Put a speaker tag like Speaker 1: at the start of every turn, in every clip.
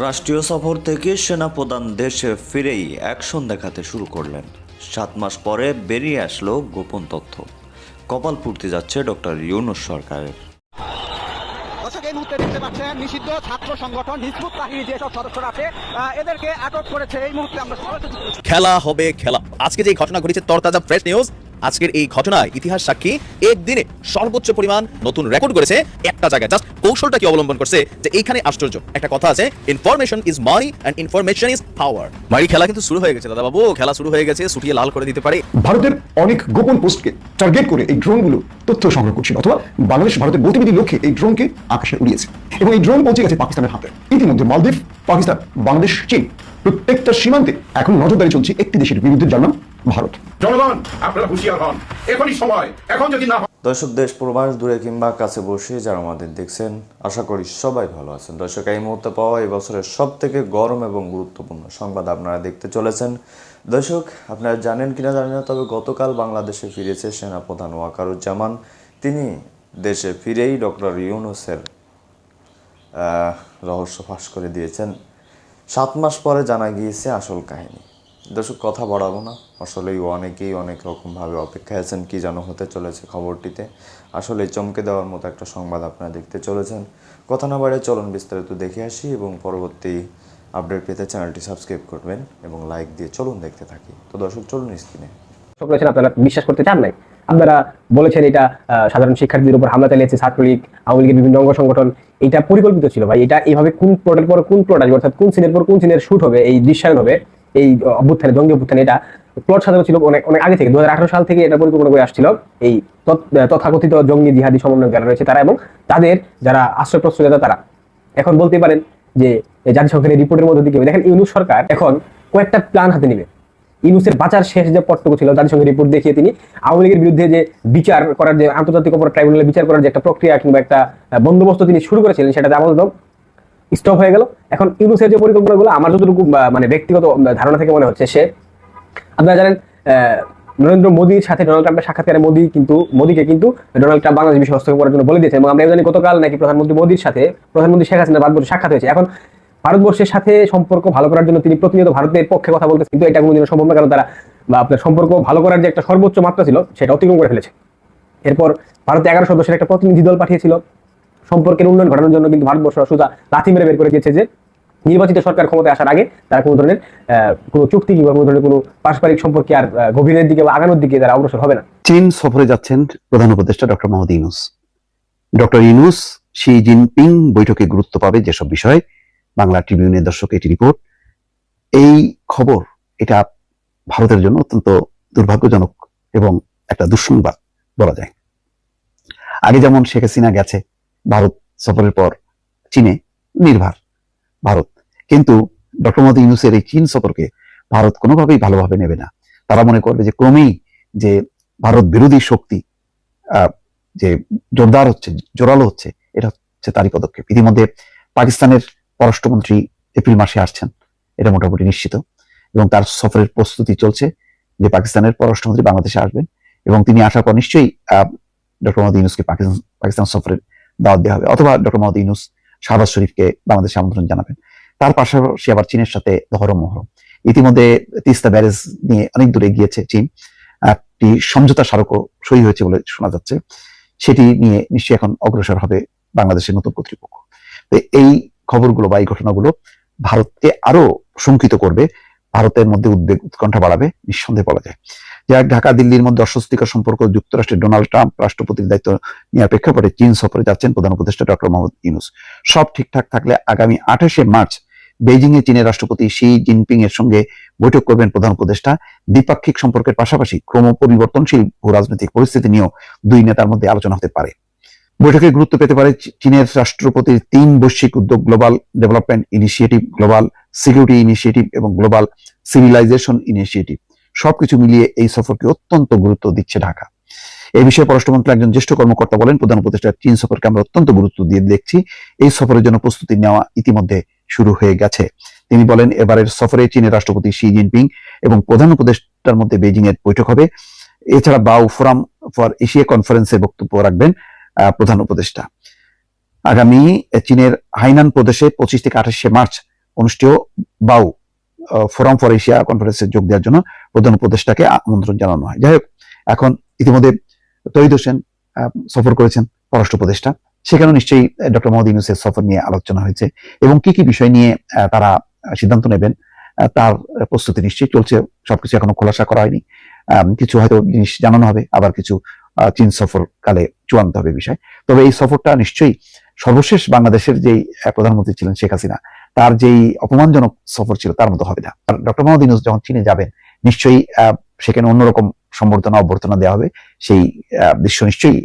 Speaker 1: রাষ্ট্রীয় সফর থেকে সেনাপ্রধান দেশে ফিরেই অ্যাকশন দেখাতে শুরু করলেন। সাত মাস পরে বেরিয়ে আসলো গোপন তথ্য। কপাল পুড়তে যাচ্ছে ডক্টর ইউনুস সরকারের।
Speaker 2: দর্শক এই মুহূর্তে দেখতে পাচ্ছেন নিষিদ্ধ ছাত্র সংগঠন হিজবুত বাহিনী যেসব সদস্যরা আছে এদেরকে আটক করেছে। এই মুহূর্তে আমরা
Speaker 3: খেলা হবে খেলা। আজকে যে ঘটনা ঘটেছে তরতাজা ফ্রেশ নিউজ আজকের এই ঘটনায় ইতিহাস সাক্ষী একদিনে সর্বোচ্চ পরিমাণ নতুন রেকর্ড করেছে একটা জায়গায়। জাস্ট কৌশলটা কি অবলম্বন করছে যে এইখানে আশ্চর্য। একটা কথা আছে information is money and information is power মারি, খেলা কিন্তু শুরু হয়ে গেছে দাদা বাবু খেলা শুরু হয়ে গেছে, সুটিয়ে লাল করে দিতে পারে।
Speaker 4: ভারতের অনেক গোপন পোস্টকে টার্গেট করে এই ড্রোনগুলো তথ্য সংগ্রহ করছিল, অথবা বাংলাদেশ ভারতের গতিবিধি লক্ষ্যে এই ড্রোনকে আকাশে উড়িয়েছে। এবং এই ড্রোন পৌঁছে গেছে পাকিস্তানের হাতে। ইতিমধ্যে মালদ্বীপ, পাকিস্তান, বাংলাদেশ, চীন প্রত্যেকটা সীমান্তে এখন নজরদারি চলছে একটি দেশের বিরুদ্ধে যার নাম ভারত।
Speaker 5: জনগণ আপনারা হুঁশিয়ার হন। এখনই সময়। এখন যদি না
Speaker 1: দর্শক দেশ প্রবাস দূরে কিংবা কাছে বসে যারা আমাদের দেখছেন আশা করি সবাই ভালো আছেন। দর্শক এই মুহূর্তে পাওয়া এই বছরের সব থেকে গরম এবং গুরুত্বপূর্ণ সংবাদ আপনারা দেখতে চলেছেন। দর্শক আপনারা জানেন কিনা জানেন না তবে গতকাল বাংলাদেশে ফিরেছে সেনাপ্রধান ওয়াকারুজ্জামান। তিনি দেশে ফিরেই ডক্টর ইউনুসের রহস্য ফাঁস করে দিয়েছেন। সাত মাস পরে জানা গিয়েছে আসল কাহিনী। দর্শক, কথা বাড়াবো না। আসলেই অনেকেই অনেক রকমভাবে অপেক্ষায় আছেন, কি যেন হতে চলেছে খবরটিতে। আসলে চমকে দেওয়ার মতো একটা সংবাদ আপনারা দেখতে চলেছেন। কথা না বাড়ে চলুন বিস্তারিত দেখে আসি এবং পরবর্তী আপডেট পেতে চ্যানেলটি সাবস্ক্রাইব করবেন এবং লাইক দিয়ে চলুন দেখতে থাকি। তো দর্শক, চলুন স্ক্রিনে।
Speaker 6: আপনারা বিশ্বাস করতে চান নাই? আপনারা বলেছেন এটা সাধারণ শিক্ষার্থীদের উপর হামলা চালিয়েছে, ছাত্রলীগ, আওয়ামী লীগের বিভিন্ন অঙ্গ সংগঠন। এটা পরিকল্পিত ছিল ভাই, এটা এইভাবে কোন প্লটের পর কোন প্লট আসবে অর্থাৎ কোন সিনের পর কোন সিনের শুট হবে, এই দৃশ্যায়ন হবে, এই অভ্যুত্থানে, জঙ্গি অভ্যুত্থানে, এটা প্লট সাজানো ছিল অনেক অনেক আগে থেকে, দুহাজার আঠারো সাল থেকে এটা পরিকল্পনা করে আসছিল। এই তথাকথিত জঙ্গি জিহাদি সমন্বয় যারা রয়েছে তারা এবং তাদের যারা আশ্রয় প্রশ্রয়তা তারা। এখন বলতে পারেন যে জাতিসংঘের রিপোর্টের মধ্যে দিকে দেখেন ইউনুস সরকার এখন কয়েকটা প্ল্যান হাতে নিবে। ইউনুসের বাঁচার শেষ যে পট্টুকু ছিল জাতিসংঘের রিপোর্ট দেখিয়ে তিনি আওয়ামী লীগের বিরুদ্ধে যে বিচার করার যে আন্তর্জাতিক অপরাধ ট্রাইব্যুনালে বিচার করার যে একটা প্রক্রিয়া কিংবা একটা বন্দোবস্ত তিনি শুরু করেছিলেন সেটা আপাতত স্টপ হয়ে গেল। এখন ইউনুসের যে পরিকল্পনাগুলো, আমার যতটুকু মানে ব্যক্তিগত ধারণা থেকে মনে হচ্ছে, সে আপনারা জানেন নরেন্দ্র মোদীর সাথে ডোনাল্ড ট্রাম্পের সাক্ষাৎকারে মোদী কিন্তু, মোদীকে কিন্তু ডোনাল্ড ট্রাম্প বাংলাদেশ বিষয়ে হস্তক্ষেপ করার জন্য বলে দিয়েছে এবং আমরা জানি গতকাল নাকি প্রধানমন্ত্রী মোদীর সাথে প্রধানমন্ত্রী শেখ হাসিনা ভারতবর্ষে সাক্ষাৎ হয়েছে। এখন ভারতবর্ষের সাথে সম্পর্ক ভালো করার জন্য তিনি প্রতিনিয়ত ভারতের পক্ষে কথা বলতেছে, কিন্তু এটা কোনোদিনও সম্ভব না, কারণ তারা, বা আপনার সম্পর্ক ভালো করার যে একটা সর্বোচ্চ মাত্রা ছিল, সেটা অতিক্রম করে ফেলেছে। এরপর ভারতে এগারো সদস্যের একটা প্রতিনিধি দল পাঠিয়েছিল। সম্পর্কের উন্নয়ন ঘটানোর জন্য কিন্তু ভারতবর্ষ সোজা লাথি মেরে বের করে দিয়েছে যে, নির্বাচিত সরকার ক্ষমতায় আসার আগে তারা কোনো ধরনের কোনো চুক্তি কিংবা কোনো ধরনের কোনো পারস্পরিক সম্পর্কে আর গভীরের দিকে বা আগানোর দিকে তারা অগ্রসর হবে না।
Speaker 7: চীন সফরে যাচ্ছেন প্রধান উপদেষ্টা doctor Mohammad Yunus. Doctor Yunus, Xi Jinping বৈঠকে গুরুত্ব পাবে যেসব বিষয় বাংলা ট্রিবিউনের দর্শক, এটি রিপোর্ট এই খবর, এটা ভারতের জন্য অত্যন্ত দুর্ভাগ্যজনক এবং একটা দুঃসংবাদ বলা যায়। আগে যেমন শেখ হাসিনা গেছে, ভারত সফরের পর চীনে নির্ভার ভারত। কিন্তু ডক্টর মোহাম্মদ ইউনুসের এই চীন সফরকে ভারত কোনোভাবেই ভালোভাবে নেবে না। তারা মনে করবে যে ক্রমেই যে ভারত বিরোধী শক্তি যে জোরদার হচ্ছে, জোরালো হচ্ছে, এটা হচ্ছে তারই পদক্ষেপ। ইতিমধ্যে পাকিস্তানের পররাষ্ট্রমন্ত্রী এপ্রিল মাসে আসছেন, এটা মোটামুটি নিশ্চিত। এবং তার সফরের প্রস্তুতি চলছে যে পাকিস্তানের পররাষ্ট্রমন্ত্রী বাংলাদেশে আসবেন এবং তিনি আসার পর নিশ্চয়ই ডক্টর মোহাম্মদ ইউনুসকে পাকিস্তান পাকিস্তান সফরের দাওয়াত দেওয়া হবে অথবা ডক্টর মোহাম্মদ ইউনুস শাহবাজ শরীফকে বাংলাদেশে আমন্ত্রণ জানাবেন। তার পাশাপাশি আবার চীনের সাথে ধরম মহরম। ইতিমধ্যে তিস্তা ব্যারেজ নিয়ে অনেক দূরে গিয়েছে চীন। একটি সমঝোতা স্মারকও সই হয়েছে বলে শোনা যাচ্ছে। সেটি নিয়ে নিশ্চয়ই এখন অগ্রসর হবে বাংলাদেশের নতুন কর্তৃপক্ষ। তো এই খবরগুলো বা এই ঘটনাগুলো ভারতকে আরও শঙ্কিত করবে, ভারতের মধ্যে উদ্বেগ উৎকণ্ঠা বাড়াবে, নিঃসন্দেহে বলা যায়। যাক ঢাকা, দিল্লির মধ্যে অস্বস্তিকর সম্পর্ক, যুক্তরাষ্ট্রের ডোনাল্ড ট্রাম্প রাষ্ট্রপতির দায়িত্ব নেওয়ার প্রেক্ষাপটে চীন সফরে যাচ্ছেন প্রধান উপদেষ্টা ডক্টর মোহাম্মদ ইউনুস। সব ঠিকঠাক থাকলে আগামী আঠাশে মার্চ বেইজিং এ চীনের রাষ্ট্রপতি শি জিনপিং এর সঙ্গে বৈঠক করবেন প্রধান উপদেষ্টা। দ্বিপাক্ষিক সম্পর্কের পাশাপাশি ক্রম পরিবর্তনশীল ভূ রাজনৈতিক পরিস্থিতি নিয়েও দুই নেতার মধ্যে আলোচনা হতে পারে। বৈঠকে গুরুত্ব পেতে পারে চীনের রাষ্ট্রপতির তিন বৈশ্বিক উদ্যোগ global development initiative, global security initiative এবং গ্লোবাল সিভিলাইজেশন ইনিশিয়েটিভ। সবকিছু মিলিয়ে এই সফরকে অত্যন্ত গুরুত্ব দিচ্ছে ঢাকা। এই বিষয়ে পররাষ্ট্রমন্ত্রী একজন জ্যেষ্ঠ কর্মকর্তা বলেন, প্রধান উপদেষ্টা, চীন সফরকে আমরা অত্যন্ত গুরুত্ব দিয়ে দেখছি। এই সফরের জন্য প্রস্তুতি নেওয়া ইতিমধ্যে শুরু হয়ে গেছে। তিনি বলেন, এবারের সফরে চীনের রাষ্ট্রপতি শি জিনপিং এবং প্রধান উপদেষ্টার মধ্যে বেজিং এর বৈঠক হবে। এছাড়া বাউ ফোরাম ফর এশিয়া কনফারেন্সে বক্তব্য রাখবেন। প্রধান উপদেষ্টা। আগামী চীনের হাইনান প্রদেশে পঁচিশ থেকে আঠাশে মার্চ অনুষ্ঠেয় বাউ ফোরাম ফর এশিয়া কনফারেন্সে যোগ দেওয়ার জন্য প্রধান উপদেষ্টাকে আমন্ত্রণ জানানো হয়। যাই হোক, এখন ইতিমধ্যে তৈদ হোসেন সফর করেছেন পররাষ্ট্র উপদেষ্টা। সেখানেও নিশ্চয়ই ডক্টর মোহাম্মদ ইউনুসের সফর নিয়ে আলোচনা হয়েছে এবং কি কি বিষয় নিয়ে তারা সিদ্ধান্ত নেবেন তার প্রস্তুতি নিশ্চয়ই চলছে। সবকিছু এখনও খোলাসা করা হয়নি। কিছু হয়তো জিনিস জানানো হবে, আবার কিছু চীন সফর কালে চূড়ান্ত হবে বিষয়। তবে এই সফরটা নিশ্চয়ই সর্বশেষ বাংলাদেশের যেই প্রধানমন্ত্রী ছিলেন শেখ হাসিনা, তার যেই অপমানজনক সফর ছিল, তার মতো হবে না। আর ডক্টর মোহাম্মদ ইউনুস যখন চীনে যাবেন, নিশ্চয়ই সেখানে অন্যরকম সম্বর্ধনা, অভ্যর্থনা দেওয়া হবে। সেই দৃশ্য নিশ্চয়ই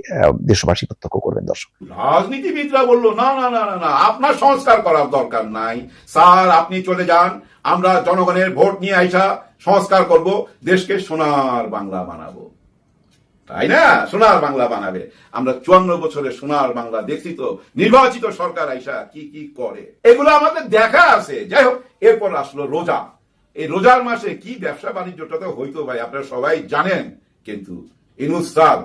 Speaker 7: দেশবাসী প্রত্যক্ষ করবেন, দর্শক।
Speaker 5: রাজনীতিবিদরা বলল না না না না, আপনার সংস্কার করার দরকার নাই। স্যার, আপনি চলে যান। আমরা জনগণের ভোট নিয়ে আইসা সংস্কার করব, দেশকে সোনার বাংলা বানাবো। তাই না? সোনার বাংলা বানাবে। আমরা চুয়ান্ন বছরের সোনার বাংলা দেখছি তো। নির্বাচিত সরকার আইসা কি কি করে? এগুলো আমাদের দেখা আছে। যাই হোক, এরপর আসলো রোজা। এই রোজার মাসে কি ব্যবসা বাণিজ্যটা তো হইতো ভাই, আপনারা সবাই জানেন। কিন্তু ইনুস স্যার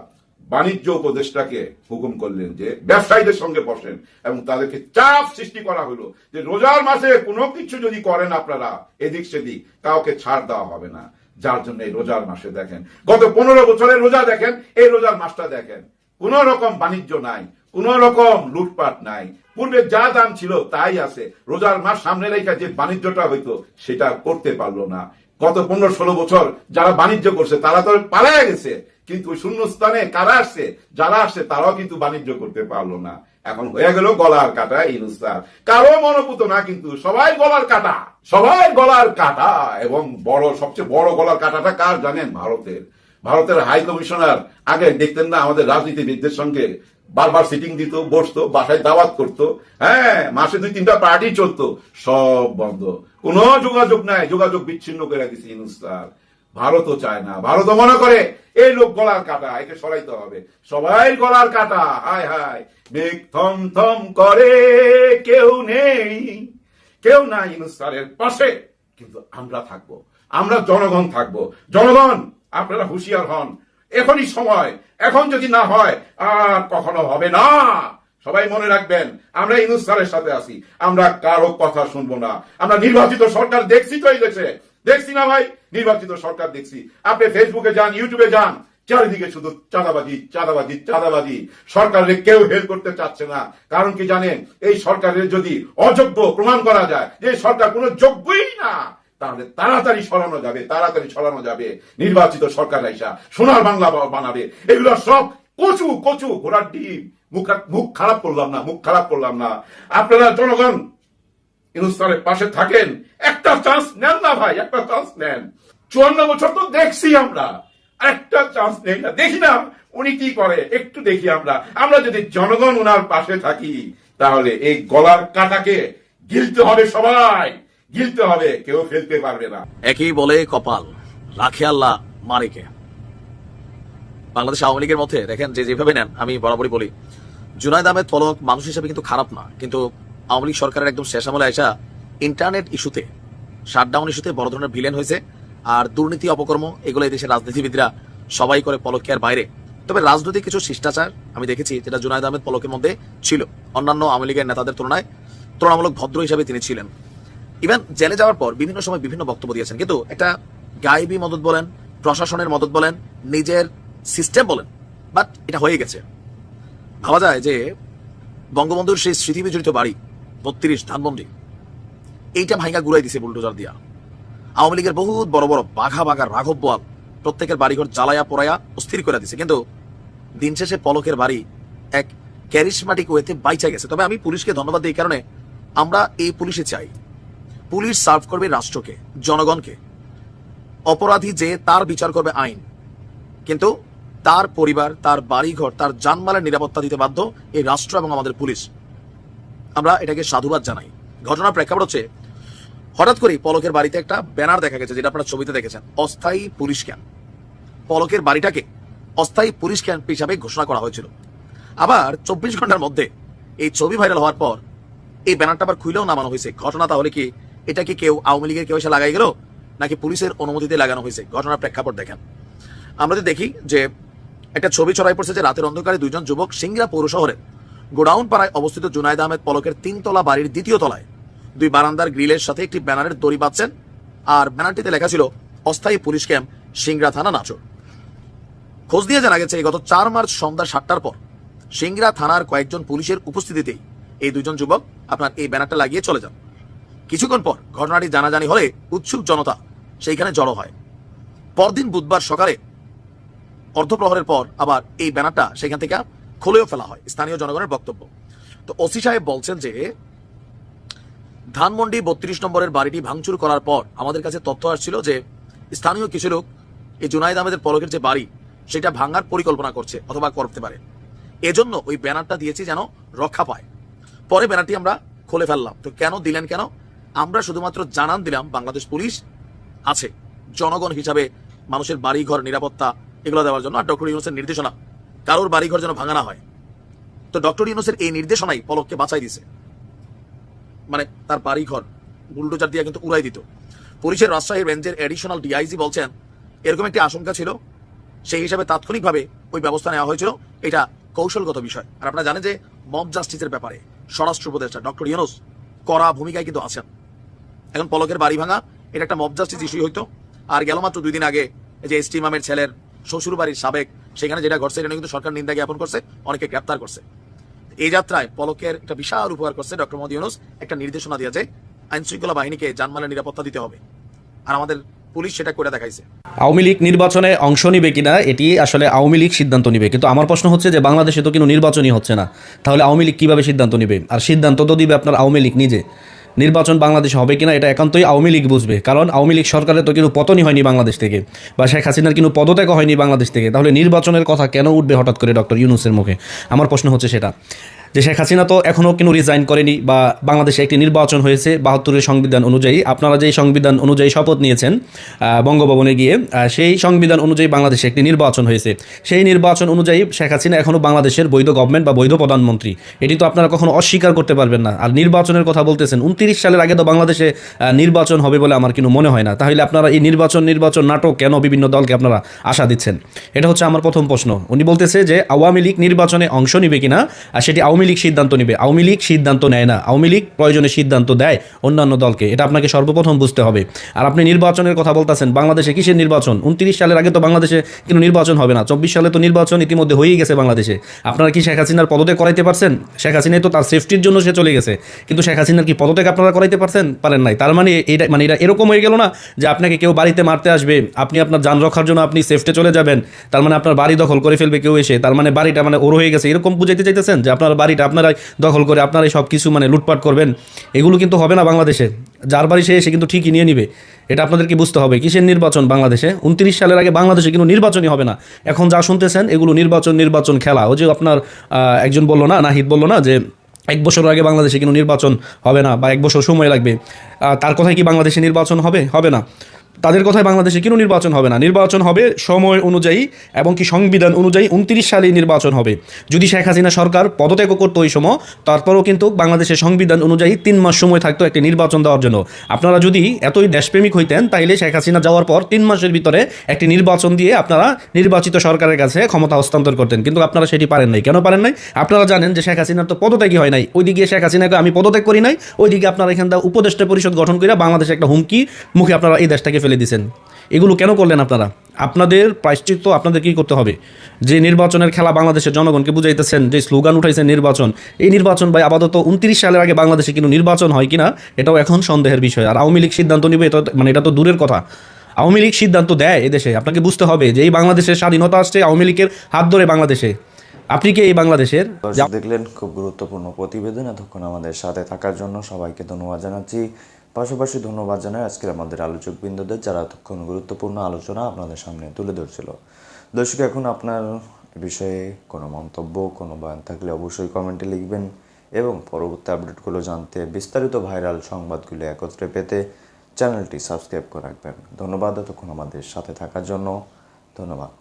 Speaker 5: বাণিজ্য উপদেষ্টাকে হুকুম করলেন যে ব্যবসায়ীদের সঙ্গে বসেন এবং তাদেরকে চাপ সৃষ্টি করা হলো যে রোজার মাসে কোনো কিছু যদি করেন আপনারা, এদিক সেদিক, কাউকে ছাড় দেওয়া হবে না। যার জন্য এই রোজার মাসে দেখেন, গত পনেরো বছরের রোজা দেখেন, এই রোজার মাসটা দেখেন। কোন রকম বাণিজ্য নাই, কোন রকম লুটপাট নাই। পূর্বে যা দাম ছিল তাই আছে। রোজার মাস সামনে রেখে যে বাণিজ্যটা হইতো, সেটা করতে পারল না। গত পনেরো ষোলো বছর যারা বাণিজ্য করছে, তারা তো পালায় গেছে। কিন্তু শূন্যস্থানে কারা আসছে, যারা আসছে, তারাও কিন্তু বাণিজ্য করতে পারল না। এখন হয়ে গেল গলার কাটা ইনুস্তার কারও মনোভূত না, কিন্তু সবাই গলার কাটা। সবাই গলার কাটা, এবং বড়, সবচেয়ে বড় গলার কাটাটা কার জানেন? ভারতের। ভারতের হাই কমিশনার, আগে দেখতেন না আমাদের রাজনীতিবিদদের সঙ্গে, বারবার সিটিং দিত, বসতো, বাসায় দাওয়াত করতো। হ্যাঁ মাসে দুই তিনটা পার্টি চলতো। সব বন্ধ। কোনো যোগাযোগ নাই, যোগাযোগ বিচ্ছিন্ন করে দিছে ইনুস্তার ভারতও চায় না, ভারতও মনে করে, এই লোক গলার কাটা, একে সরাইতে হবে। সবাই গলার কাটা, হায় হায়। মেঘ থম থম করে, কেউ নেই, কেউ নাই ইনুস্তারের পাশে। কিন্তু আমরা থাকব, আমরা জনগণ থাকব। জনগণ, আপনারা হুঁশিয়ার হন। এখনই সময়, এখন যদি না হয়, আর কখনো হবে না। সবাই মনে রাখবেন, আমরা ইনুস স্যারের সাথে আছি। আমরা কারও কথা শুনব না। আমরা নির্বাচিত সরকার দেখছি তো এই দেশে। দেখছি না ভাই, নির্বাচিত সরকার দেখছি। আপনি ফেসবুকে যান ইউটিউবে যান, চারিদিকে শুধু চাঁদাবাজি চাঁদাবাজি চাঁদাবাজি। সরকারের কেউ হেল্প করতে চাচ্ছে না। কারণ কি জানেন, এই সরকারের যদি অযোগ্য প্রমাণ করা যায় যে সরকার কোনো যোগ্যই না, তাহলে তাড়াতাড়ি সরানো যাবে, তাড়াতাড়ি সরানো যাবে। নির্বাচিত সরকার আইসা, সোনার বাংলা বানাবে। এগুলো সব কচু কচু, ঘোড়ার ডিম। মুখ মুখ খারাপ করলাম না, মুখ খারাপ করলাম না। আপনারা জনগণ ইনুস্তারের পাশে থাকেন। একটা চান্স নেন না ভাই, একটা চান্স নেন। চুয়ান্ন বছর তো দেখছি আমরা। একটা চান্স নেই না। দেখি না উনি কি করে, একটু দেখি আমরা। আমরা যদি জনগণ উনার পাশে থাকি, তাহলে এই গলার কাটাকে গিলতে হবে সবাই। গিলতে হবে, কেউ ফেলতে পারবে না।
Speaker 3: একই বলে কপাল। রাখে আল্লাহ মারিকে বাংলাদেশ আওয়ামী লীগের মধ্যে, দেখেন, যে যেভাবে নেন, আমি বরাবরই বলি, জুনায়দ আহমেদ পলক মানুষ হিসেবে কিন্তু খারাপ না, কিন্তু আওয়ামী লীগ সরকারের একদম শেষ আমলে আসা ইন্টারনেট ইস্যুতে শাটডাউন ইস্যুতে বড় ধরনের ভিলেন হয়েছে। আর দুর্নীতি, অপকর্ম, এগুলো দেশের রাজনীতিবিদরা সবাই করে পলককে আর বাইরে। তবে রাজনৈতিক কিছু শিষ্টাচার আমি দেখেছি, যেটা জুনায়দ আহমেদ পলকের মধ্যে ছিল। অন্যান্য আওয়ামী লীগের নেতাদের তুলনায় তুলনামূলক ভদ্র হিসাবে তিনি ছিলেন। ইভেন জেলে যাওয়ার পর বিভিন্ন সময় বিভিন্ন বক্তব্য দিয়েছেন। কিন্তু একটা গায়েবী মদত বলেন, প্রশাসনের মদত বলেন, নিজের সিস্টেম বলেন বাট এটা হয়ে গেছে। ভাবা যায় যে বঙ্গবন্ধুর সেই স্মৃতিবিজড়িত বাড়ি বত্রিশ ধানমন্ডি। এইটা ভাঙ্গা গুড়াই দিছে বুলডোজার দিয়া। আওয়ামী লীগের বহুত বড় বড় বাঘা বাঘা রাঘব বোয়াল প্রত্যেকের বাড়িঘর জ্বালায়া পোড়ায়া অস্থির করে দিছে। কিন্তু দিন শেষে পলকের বাড়ি এক ক্যারিসমাটিক ওয়েতে বাইচা গেছে। তবে আমি পুলিশকে ধন্যবাদ দিই কারণে আমরা এই পুলিশে চাই। পুলিশ সার্ভ করবে রাষ্ট্রকে, জনগণকে। অপরাধী যে তার বিচার করবে আইন। কিন্তু তার পরিবার, তার বাড়িঘর, তার জানমালের নিরাপত্তা দিতে বাধ্য এই রাষ্ট্র এবং আমাদের পুলিশ। আমরা এটাকে সাধুবাদ জানাই। ঘটনার প্রেক্ষাপট হচ্ছে, হঠাৎ করে পলকের বাড়িতে একটা ব্যানার দেখা গেছে, যেটা আপনারা ছবিতে দেখেছেন, অস্থায়ী পুলিশ ক্যাম্প। পলকের বাড়িটাকে অস্থায়ী পুলিশ ক্যাম্প হিসাবে ঘোষণা করা হয়েছিল। আবার চব্বিশ ঘণ্টার মধ্যে এই ছবি ভাইরাল হওয়ার পর এই ব্যানারটা আবার খুলেও নামানো হয়েছে। ঘটনা তাহলে কি এটা কি কেউ আওয়ামী লীগের কেউ এসে লাগাই গেল, নাকি পুলিশের অনুমতিতে লাগানো হয়েছে? ঘটনার প্রেক্ষাপট দেখেন। আমরা যদি দেখি যে একটা ছবি ছড়াই পড়ছে যে রাতের অন্ধকারে দুইজন যুবক সিংরা পৌর শহরে গোডাউন পাড়ায় অবস্থিত জুনায়দ আহমেদ পলকের তিনতলা বাড়ির দ্বিতীয় তলায়। দুই বারান্দার গ্রিলের সাথে একটি ব্যানারের দড়ি বাঁধছেন আর ব্যানারটিতে লেখা ছিল, অস্থায়ী পুলিশ ক্যাম্প, সিংড়া থানা নাচর খোঁজ দিয়ে জানা গেছে, গত চার মার্চ সন্ধ্যা সাতটার পর সিংড়া থানার কয়েকজন পুলিশের উপস্থিতিতেই এই দুজন যুবক আপনার এই ব্যানারটা লাগিয়ে চলে যান। কিছুক্ষণ পর ঘটনাটি জানাজানি হলে উৎসুক জনতা সেইখানে জড়ো হয়। পরদিন বুধবার সকালে অর্ধপ্রহরের পর আবার এই ব্যানারটা সেখান থেকে খুলেও ফেলা হয়, স্থানীয় জনগণের বক্তব্য। তো ওসি সাহেব বলছেন যে, ধানমন্ডি বত্রিশ নম্বরের বাড়িটি ভাঙচুর করার পর আমাদের কাছে তথ্য আসছিল যে, স্থানীয় কিছু লোক এই জুনাইদ আহমেদের পলকের যে বাড়ি, সেটা ভাঙার পরিকল্পনা করছে অথবা করতে পারে। এজন্য ওই ব্যানারটা দিয়েছি যেন রক্ষা পায়। পরে ব্যানারটি আমরা খুলে ফেললাম। তো কেন দিলেন কেন? আমরা শুধুমাত্র জানান দিলাম, বাংলাদেশ পুলিশ আছে। জনগণ হিসাবে মানুষের বাড়ি ঘর নিরাপত্তা, এগুলো দেওয়ার জন্য। আর ডক্টর ইউনুসের নির্দেশনা কারোর বাড়ি ঘর যেন ভাঙা না হয়। তো ডক্টর ইউনুসের এই নির্দেশনাই পলককে বাঁচাই দিছে মানে তার বাড়ি ঘর বুলডোজার দিয়ে কিন্তু উড়াই দিত। পুলিশের রাজশাহী রেঞ্জের এডিশনাল ডিআইজি বলছেন, এরকম একটি আশঙ্কা ছিল, সেই হিসাবে তাৎক্ষণিকভাবে ওই ব্যবস্থা নেওয়া হয়েছিল। এটা কৌশলগত বিষয়। আর আপনারা জানেন যে মব জাস্টিসের ব্যাপারে স্বরাষ্ট্র উপদেষ্টা ডক্টর ইউনুস কড়া ভূমিকায় কিন্তু আছেন। এখন পলকের বাড়ি ভাঙা, এটা একটা মব জাস্টিস ইস্যু হইতো। আর গেল মাত্র দুই দিন আগে যে এস টি ইমামের ছেলের শ্বশুর বাড়ির সাবেক, সেখানে যেটা ঘটছে এটা কিন্তু সরকার নিন্দা জ্ঞাপন করছে অনেকে গ্রেপ্তার করছে। এই যাত্রায় পলকের একটা বিশাল উপকার করছে ডক্টর মোদী ইউনুস। একটা নির্দেশনা দিয়েছে আইন শৃঙ্খলা বাহিনীকে জানমালের নিরাপত্তা দিতে হবে। আর আমাদের পুলিশ সেটা করে দেখাইছে।
Speaker 8: আওয়ামী লীগ নির্বাচনে অংশ নিবে কিনা, এটি আসলে আওয়ামী লীগ সিদ্ধান্ত নিবে। কিন্তু আমার প্রশ্ন হচ্ছে যে, বাংলাদেশে তো কিন্তু নির্বাচনই হচ্ছে না। তাহলে আওয়ামী লীগ কীভাবে সিদ্ধান্ত নিবে? আর সিদ্ধান্ত তো দিবে আপনার আওয়ামী লীগ নিজে। নির্বাচন বাংলাদেশে হবে কিনা এটা একান্তই আওয়ামী লীগ বুঝবে। কারণ আওয়ামী লীগ সরকারের তো কিন্তু পতনই হয়নি বাংলাদেশ থেকে বা শেখ হাসিনার কিন্তু পদত্যাগ হয়নি বাংলাদেশ থেকে। তাহলে নির্বাচনের কথা কেন উঠবে হঠাৎ করে ডক্টর ইউনুসের মুখে? আমার প্রশ্ন হচ্ছে সেটা। যে শেখ হাসিনা তো এখনও কিন্তু রিজাইন করেনি বা বাংলাদেশে একটি নির্বাচন হয়েছে বাহাত্তরের সংবিধান অনুযায়ী। আপনারা যেই সংবিধান অনুযায়ী শপথ নিয়েছেন বঙ্গভবনে গিয়ে সেই সংবিধান অনুযায়ী বাংলাদেশে একটি নির্বাচন হয়েছে। সেই নির্বাচন অনুযায়ী শেখ হাসিনা এখনও বাংলাদেশের বৈধ গভর্নমেন্ট বা বৈধ প্রধানমন্ত্রী। এটি তো আপনারা কখনো অস্বীকার করতে পারবেন না। আর নির্বাচনের কথা বলতেছেন, উনত্রিশ সালের আগে তো বাংলাদেশে নির্বাচন হবে বলে আমার কিন্তু মনে হয় না। তাহলে আপনারা এই নির্বাচন নির্বাচন নাটক কেন বিভিন্ন দলকে আপনারা আশা দিচ্ছেন? এটা হচ্ছে আমার প্রথম প্রশ্ন। উনি বলতেছে যে আওয়ামী লীগ নির্বাচনে অংশ নিবে কিনা, আর সেটি আওয়ামী লীগ সিদ্ধান্ত নিবে। আওয়ামী লীগ সিদ্ধান্ত নেয় না। আওয়ামী লীগ প্রয়োজনে সিদ্ধান্ত দেয় অন্যান্য দলকে। এটা আপনাকে সর্বপ্রথম বুঝতে হবে। আর আপনি নির্বাচনের কথা বলতেছেন, বাংলাদেশে কিসের নির্বাচন? উনত্রিশ সালের আগে তো বাংলাদেশে কিন্তু নির্বাচন হবে না। চব্বিশ সালে তো নির্বাচন ইতিমধ্যে হয়েই গেছে বাংলাদেশে। আপনারা কি শেখ হাসিনার পদত্যাগ করাইতে পারছেন? শেখ হাসিনা তো তার সেফটির জন্য সে চলে গেছে। কিন্তু শেখ হাসিনার কি পদত্যাগ আপনারা করাইতে পারছেন? পারেন নাই। তার মানে এটা মানে এটা এরকম হয়ে গেল না যে আপনাকে কেউ বাড়িতে মারতে আসবে, আপনি আপনার যান রক্ষার জন্য আপনি সেফটে চলে যাবেন, তার মানে আপনার বাড়ি দখল করে ফেলবে কেউ এসে, তার মানে বাড়িটা মানে ওর হয়ে গেছে। এরকম বুঝাইতে চাইতেছেন যে আপনার বাড়িটা আপনারাই দখল করে আপনারাই সব কিছু মানে লুটপাট করবেন, এগুলো কিন্তু হবে না বাংলাদেশে। যার বাড়ি সে এসে কিন্তু ঠিকই নিয়ে নিবে। এটা আপনাদেরকে বুঝতে হবে। কিসের নির্বাচন বাংলাদেশে? উনত্রিশ সালের আগে বাংলাদেশে কিন্তু নির্বাচনই হবে না। এখন যা শুনতেছেন, এগুলো নির্বাচন নির্বাচন খেলা। ও যে আপনার একজন বলল না, নাহিদ বলল না যে, এক বছর আগে বাংলাদেশে কিন্তু নির্বাচন হবে না বা এক বছর সময় লাগবে। তার কথায় কি বাংলাদেশে নির্বাচন হবে? হবে না। তাদের কথায় বাংলাদেশে কিন্তু নির্বাচন হবে না। নির্বাচন হবে সময় অনুযায়ী এবং কি সংবিধান অনুযায়ী উনত্রিশ সালে নির্বাচন হবে। যদি শেখ হাসিনা সরকার পদত্যাগ করতো ওই সময়, তারপরেও কিন্তু বাংলাদেশের সংবিধান অনুযায়ী তিন মাস সময় থাকতো একটি নির্বাচন দেওয়ার জন্য। আপনারা যদি এতই দেশপ্রেমিক হইতেন, তাইলে শেখ হাসিনা যাওয়ার পর তিন মাসের ভিতরে একটি নির্বাচন দিয়ে আপনারা নির্বাচিত সরকারের কাছে ক্ষমতা হস্তান্তর করতেন। কিন্তু আপনারা সেটি পারেন নাই। কেন পারেন নাই? আপনারা জানেন যে শেখ হাসিনার তো পদত্যাগই হয় নাই। ওইদিকে শেখ হাসিনাকে আমি পদত্যাগ করি নাই, ওইদিকে আপনারা এখান থেকে উপদেষ্টা পরিষদ গঠন করে বাংলাদেশে একটা হুমকি মুখে আপনারা এই দেশটাকে ফেলে দিয়েছেন এগুলো কেন করলেন আপনারা? আপনাদের প্রায়শ্চিত্ত কি করতে হবে। যে নির্বাচনের খেলা বাংলাদেশের জনগণকে বুঝাইতেছেন, যে স্লোগান উঠাইছেন নির্বাচন, এই নির্বাচন ভাই আপাতত উনত্রিশ সালের আগে বাংলাদেশে কিন্তু নির্বাচন হয় কিনা, এটাও এখন সন্দেহের বিষয়। আর আওয়ামী লীগ সিদ্ধান্ত নিবে, এটা মানে এটা তো দূরের কথা। আওয়ামী লীগ সিদ্ধান্ত দেয় এদেশে আপনাকে বুঝতে হবে যে এই বাংলাদেশের স্বাধীনতা আসছে আওয়ামী লীগের হাত ধরে বাংলাদেশে। আপনি কি এই বাংলাদেশের
Speaker 1: দেখলেন খুব গুরুত্বপূর্ণ প্রতিবেদন, এতক্ষণ আমাদের সাথে থাকার জন্য সবাইকে ধন্যবাদ জানাচ্ছি। পাশাপাশি ধন্যবাদ জানাই আজকের আমাদের আলোচক বিন্দুদের যারা এতক্ষণ গুরুত্বপূর্ণ আলোচনা আপনাদের সামনে তুলে ধরছিল। দর্শক, এখন আপনার বিষয়ে কোনো মন্তব্য, কোনো বয়ান থাকলে অবশ্যই কমেন্টে লিখবেন এবং পরবর্তী আপডেটগুলো জানতে বিস্তারিত ভাইরাল সংবাদগুলো একত্রে পেতে চ্যানেলটি সাবস্ক্রাইব করে রাখবেন। ধন্যবাদ এতক্ষণ আমাদের সাথে থাকার জন্য। ধন্যবাদ।